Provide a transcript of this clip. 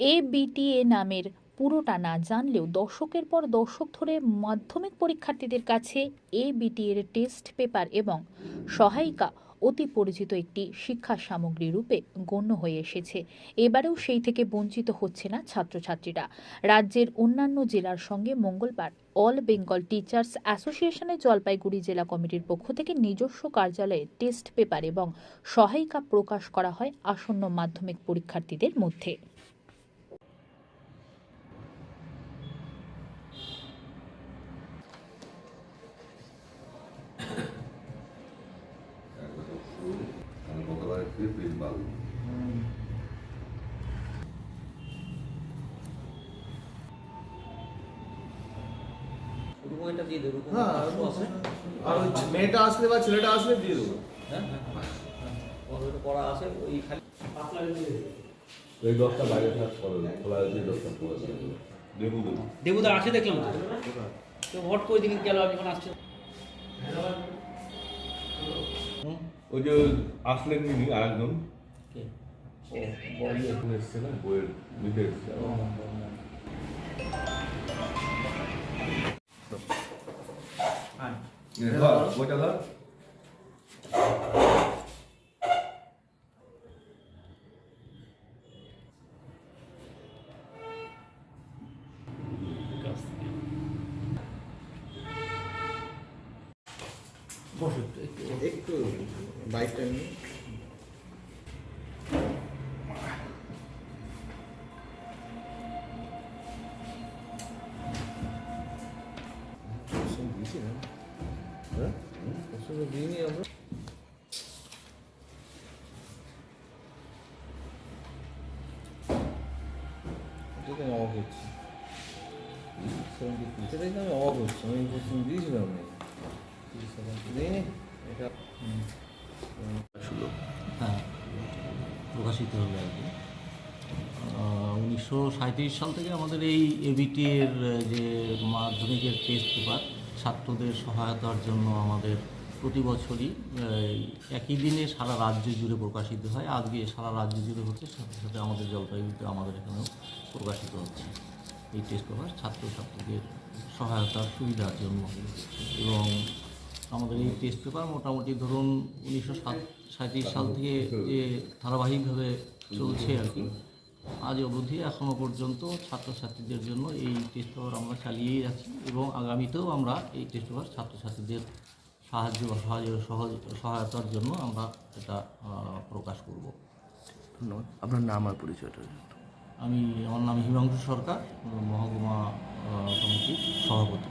ABTA নামের পুরোটা না জানলেও দশকের পর দশক ধরে মাধ্যমিক পরীক্ষার্থীদের কাছে এবিটিএর টেস্ট পেপার এবং সহায়িকা অতি পরিচিত একটি শিক্ষা সামগ্রী রূপে গণ্য হয়ে এসেছে। এবারেও সেই থেকে বঞ্চিত হচ্ছে না ছাত্রছাত্রীরা। রাজ্যের অন্যান্য জেলার সঙ্গে মঙ্গলবার অল বেঙ্গল টিচার্স অ্যাসোসিয়েশনের জলপাইগুড়ি জেলা কমিটির পক্ষ থেকে নিজস্ব কার্যালয়ে টেস্ট পেপার এবং সহায়িকা প্রকাশ করা হয় আসন্ন মাধ্যমিক পরীক্ষার্থীদের মধ্যে। ফিরে পেট ভালো রুমো এটা দিয়ে দেবো হ্যাঁ আর ওই মেয়েটা আসলে বা ছেলেটা আসলে দিয়ে দেবো। হ্যাঁ হ্যাঁ ওটা করা আছে ওই খালি এই দশটা বাইরে থাক খোলা আছে দশটা খোলা আছে। দেবু দেবু। আছে দেখলাম তো। তো ভোট করে দিকে গেল আমি যখন আসছে। ওই যে আসলেন আরেকজন। বইটা ধর। বসো একটু, একটু। একটু বাইকটা নিয়ে। দিয়েছি না হ্যাঁ ওষুধ সেটাই আমি অবাক হচ্ছে। আমি দিয়েছিলাম না। দিইনি? হ্যাঁ। প্রকাশিত হলো আর কি। উনিশশো সাল থেকে আমাদের এই এবিটি এর যে মাধ্যমিকের টেস্ট পেপার ছাত্রদের সহায়তার জন্য আমাদের প্রতি বছরই একই দিনে সারা রাজ্য জুড়ে প্রকাশিত হয়। আজকে সারা রাজ্য জুড়ে হচ্ছে, সাথে সাথে আমাদের জলপাইগুড়িতে আমাদের এখানেও প্রকাশিত হচ্ছে। এই টেস্ট পেপার ছাত্রছাত্রীদের সহায়তার সুবিধার জন্য। এবং আমাদের এই টেস্ট পেপার মোটামুটি ধরুন উনিশশো সাল থেকে যে ধারাবাহিকভাবে চলছে আর কি আজ অবধি এখনও পর্যন্ত ছাত্রছাত্রীদের জন্য এই টেস্ট পেপার আমরা চালিয়েই যাচ্ছি এবং আগামীতেও আমরা এই টেস্ট পেপার ছাত্রছাত্রীদের সাহায্য বা সহজ সহায়তার জন্য আমরা এটা প্রকাশ করব। ধন্যবাদ। আপনার নাম আর পরিচয়টা আমি আমার নাম হিমাংশু সরকার মহকুমা কমিটির সভাপতি।